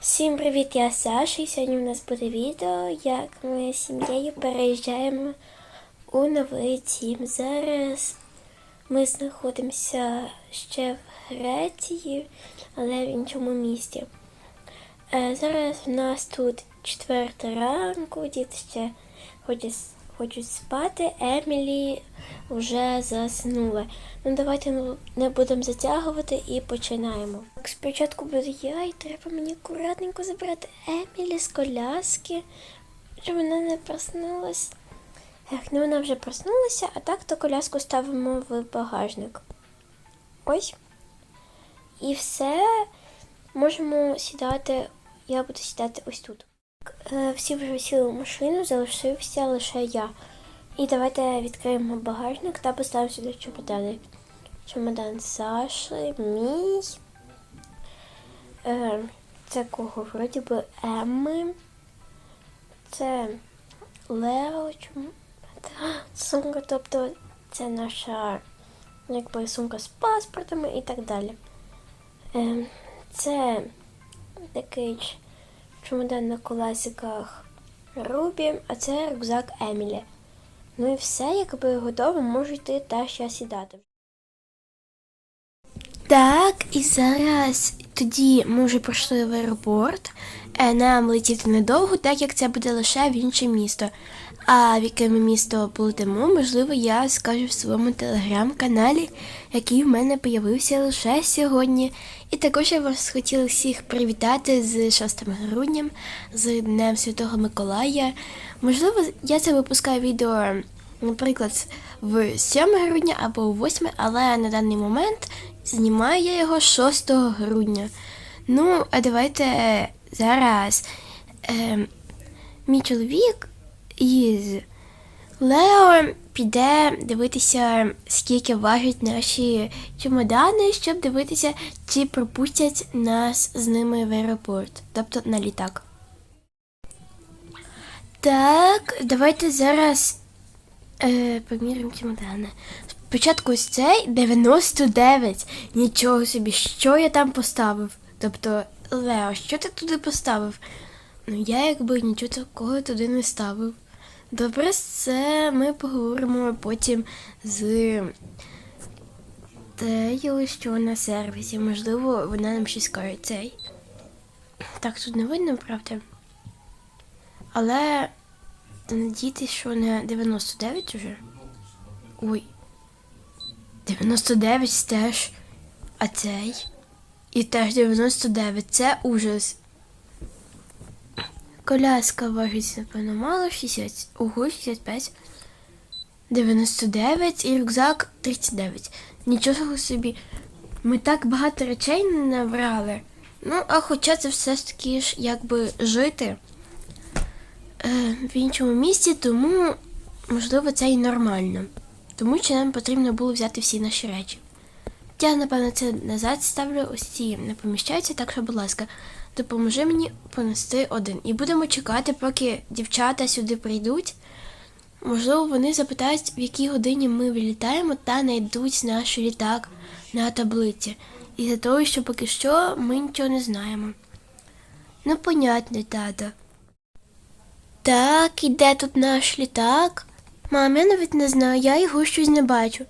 Всім привіт, я Саша, і сьогодні у нас буде відео, як ми з сім'єю переїжджаємо у новий дім. Зараз ми знаходимося ще в Греції, але в іншому місті. Е, Зараз в нас тут четверта ранку, діти ще хочуть, хочуть спати, Емілі вже заснула. Ну давайте не будемо затягувати і починаємо. Так, Спочатку буду я, і треба мені акуратненько забрати Емілі з коляски, щоб вона не проснулась. Ех, ну вона вже проснулася, а так то коляску ставимо в багажник. Ось. І все. Можемо сідати. Я буду сідати ось тут. Е, Всі вже сіли в машину, залишився лише я. І давайте відкриємо багажник та поставимо сюди чемодани. Чемодан Саші, мій. Е, це кого вроді би Емми. Це Лео. Сумка, тобто це наша якби сумка з паспортами і так далі. Е, це такий чемодан на колесиках Рубі, а це рюкзак Емілі. Ну і все, якби готово, можу йти та ще сідати. Так, і зараз тоді ми вже пройшли в аеропорт. Е, Нам летіти недовго, так як це буде лише в інше місто. А в яке ми місто полетимо, можливо, я скажу в своєму телеграм-каналі, який в мене появився лише сьогодні. І також я вас хотіла всіх привітати з 6 грудням, з Днем Святого Миколая. Можливо, я це випускаю відео, наприклад, в 7 грудня або у 8, але на даний момент знімаю я його 6 грудня. Ну, а давайте зараз. Е, мій чоловік із Лео піде дивитися, скільки важать наші чемодани, щоб дивитися, чи пропустять нас з ними в аеропорт, тобто на літак. Так, давайте зараз е, поміряємо чемодани. Спочатку ось цей 99. Нічого собі, що я там поставив? Тобто, Лео, що ти туди поставив? Ну, я якби нічого такого туди не ставив. Добре, це ми поговоримо потім з тею, що на сервісі. Можливо, вона нам щось скаже цей. Так, тут не видно, правда? Але надійтесь, що не 99 уже. Ой. 99 теж. А цей? І теж 99. Це ужас. Коляска важить, напевно, мало 60. Ого, 65. 99 і рюкзак 39. Нічого собі. Ми так багато речей не набрали. Ну, а хоча це все ж таки ж якби жити е, в іншому місті, тому можливо це і нормально. Тому що нам потрібно було взяти всі наші речі. Я, напевно, це назад ставлю, ось ці не поміщаються, так що, будь ласка, допоможи мені понести один. І будемо чекати, поки дівчата сюди прийдуть. Можливо, вони запитають, в якій годині ми вилітаємо та знайдуть наш літак на таблиці. І за того, що поки що ми нічого не знаємо. Ну, понятно, тато. Так, і де тут наш літак? Мам, я навіть не знаю, я його щось не бачу.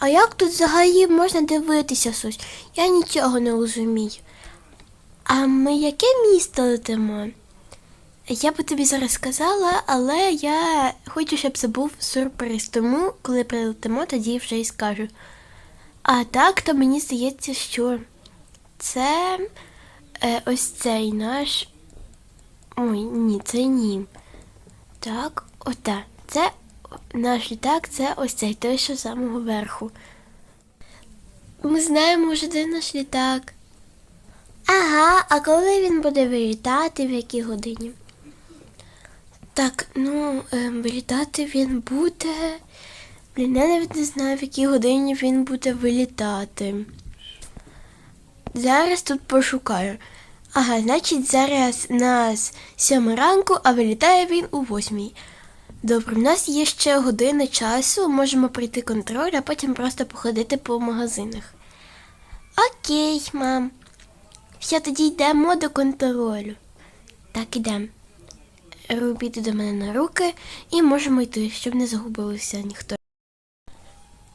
А як тут взагалі можна дивитися щось? Я нічого не розумію. А ми яке місто летимо? Я би тобі зараз сказала, але я хочу, щоб це був сюрприз. Тому, коли прилетимо, тоді вже і скажу. А так, то мені здається, що це е, ось цей наш. Ой, ні, це ні. Так, ота. Це наш літак, це ось цей той, що з самого верху. Ми знаємо вже, де наш літак. Ага, а коли він буде вилітати, в якій годині? Так, ну, ем, вилітати він буде. Блін, я навіть не знаю, в якій годині він буде вилітати. Зараз тут пошукаю. Ага, значить, зараз нас сьома ранку, а вилітає він у восьмій. Добре, в нас є ще година часу, можемо пройти контроль, а потім просто походити по магазинах. Окей, мам. Все, тоді йдемо до контролю. Так, ідемо. Робіть до мене на руки і можемо йти, щоб не загубилося ніхто.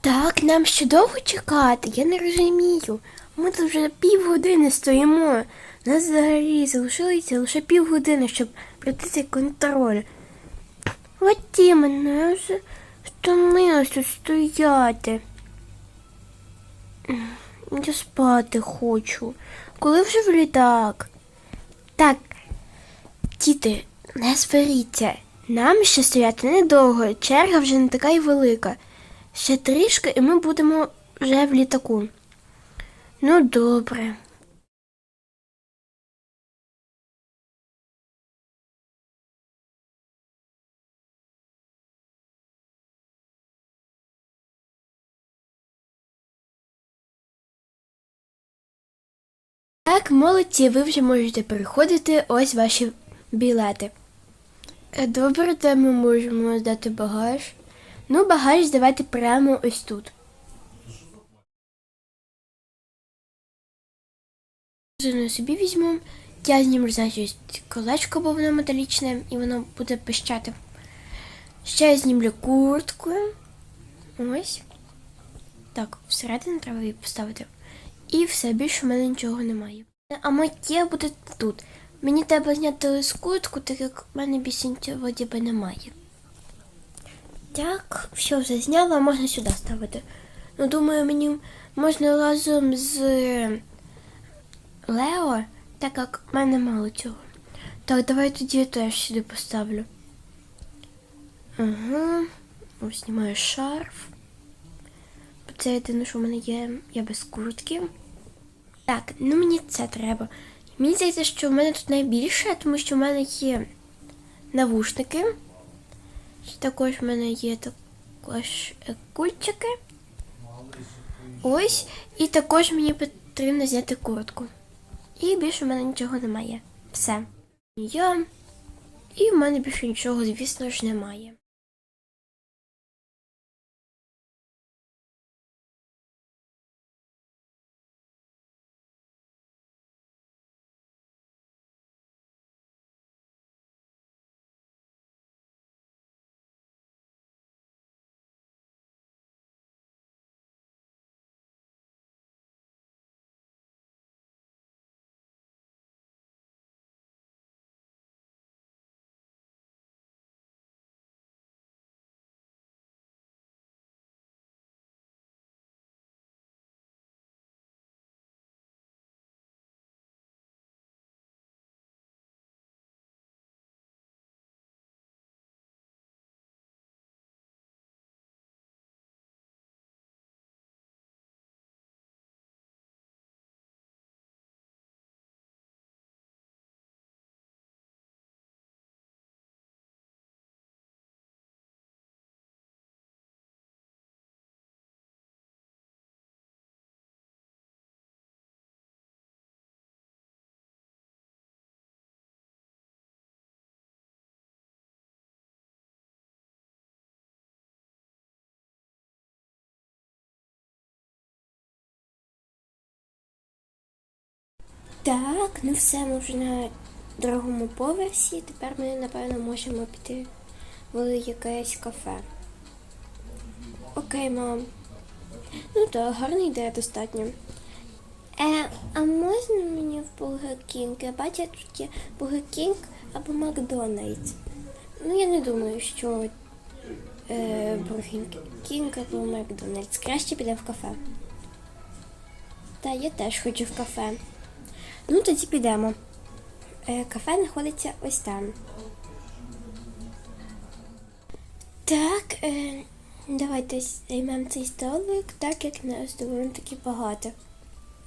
Так, нам ще довго чекати, я не розумію. Ми тут вже півгодини стоїмо. Нас взагалі залишилося лише півгодини, щоб пройти цей контроль. От іменно, я вже втомилась стояти. Я спати хочу. Коли вже в літак? Так, діти, не сваріться. Нам ще стояти недовго, черга вже не така й велика. Ще трішки, і ми будемо вже в літаку. Ну, добре. Так, молодці, ви вже можете переходити ось ваші білети. Е, Добре, де ми можемо здати багаж. Ну, багаж здавати прямо ось тут. Зону собі візьму. Я зніму, значить, колечко, бо воно металічне, і воно буде пищати. Ще я знімлю куртку. Ось. Так, всередину треба її поставити. І все, більше в мене нічого немає. А моє буде тут. Мені треба зняти з куртку, так як в мене більше нічого ніби немає. Так, все вже зняла, можна сюди ставити. Ну, думаю, мені можна разом з Лео, так як в мене мало цього. Так, давай тоді я теж сюди поставлю. Ага. Ось знімаю шарф. Це єдине, що в мене є. Я без куртки. Так, ну мені це треба. Мені здається, що в мене тут найбільше, тому що в мене є навушники. Також в мене є також е, кульчики. Ось. І також мені потрібно зняти куртку. І більше в мене нічого немає. Все. Я. І в мене більше нічого, звісно ж, немає. Так, ну все, ми вже на другому поверсі. Тепер ми, напевно, можемо піти в якесь кафе. Окей, мам. Ну так, гарна ідея достатньо. Е, а можна мені в Burger King? Я бачу, тут є Burger King або Макдональдс. Ну, я не думаю, що е, Burger King або Макдональдс. Краще підемо в кафе. Та я теж хочу в кафе. Ну, тоді підемо. Е, кафе знаходиться ось там. Так, е, давайте займемо цей столик, так як нас доволі таки багато.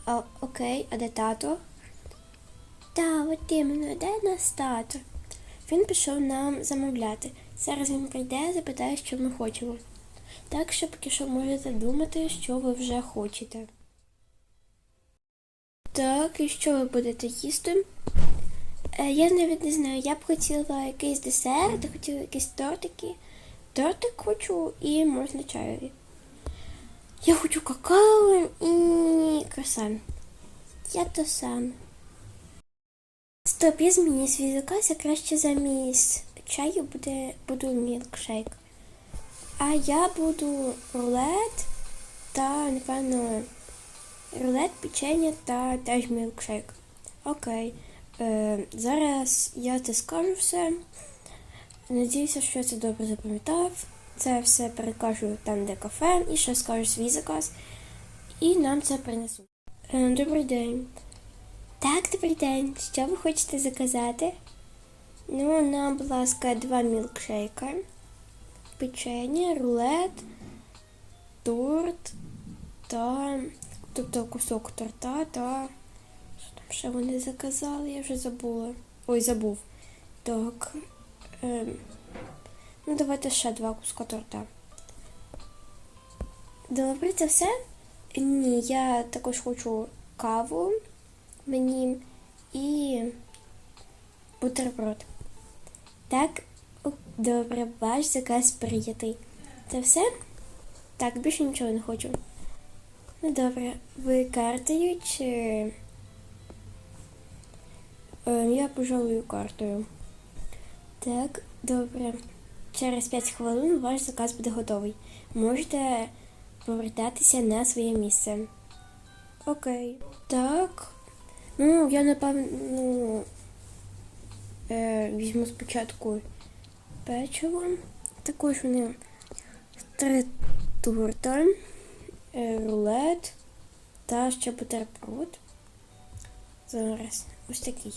А, окей, а де тато? Та, от іменно, де нас тато? Він пішов нам замовляти. Зараз він прийде, запитає, що ми хочемо. Так що поки що можете думати, що ви вже хочете. Так, і що ви будете їсти? Е, я навіть не знаю, я б хотіла якийсь десерт, хотіла якісь тортики. Тортик хочу і можна чайові. Я хочу какао і круасан. Я то сам. Стоп, я зміню свій заказ, а краще замість чаю буде, буду мілкшейк. А я буду рулет та, напевно, рулет, печення та теж мілкшейк. Окей. Е, зараз я це скажу все. Надіюся, що це добре запам'ятав. Це все перекажу там, де кафе, і ще скажу свій заказ. І нам це принесуть. Е, добрий день. Так, добрий день. Що ви хочете заказати? Ну, нам, будь ласка, два мілкшейка, печення, рулет, торт та. Тобто кусок торта та. Що там ще вони заказали? Я вже забула. Ой, забув. Так. Ем, ну, давайте ще два куска торта. Добре, це все? Ні, я також хочу каву мені і бутерброд. Так, добре, ваш заказ прийнятий. Це все? Так, більше нічого не хочу. Ну добре, ви картою чи. Е, я пожалую картою. Так, добре. Через 5 хвилин ваш заказ буде готовий. Можете повертатися на своє місце. Окей. Так. Ну, я напевно ну, е, візьму спочатку печиво. Також вони три торта, е, рулет та ще бутерброд. Зараз ось такий.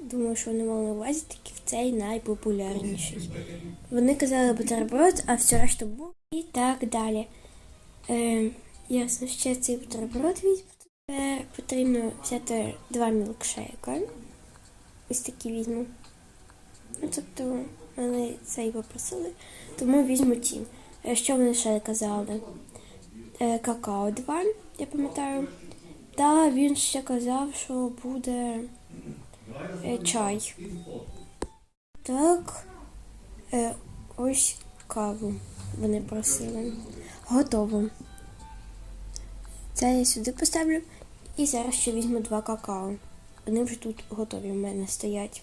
Думаю, що вони мали на увазі такий в цей найпопулярніший. Вони казали бутерброд, а все решта був. І так далі. Е, ясно, ще цей бутерброд візьму. Тепер потрібно взяти два мілкшейка. Ось такі візьму. Ну, тобто, мене цей попросили, тому візьму ті. Е, Що вони ще казали? Е, какао 2, я пам'ятаю. Та він ще казав, що буде е, чай. Так. Ось каву вони просили. Готово. Це я сюди поставлю. І зараз ще візьму два какао. Вони вже тут готові в мене стоять.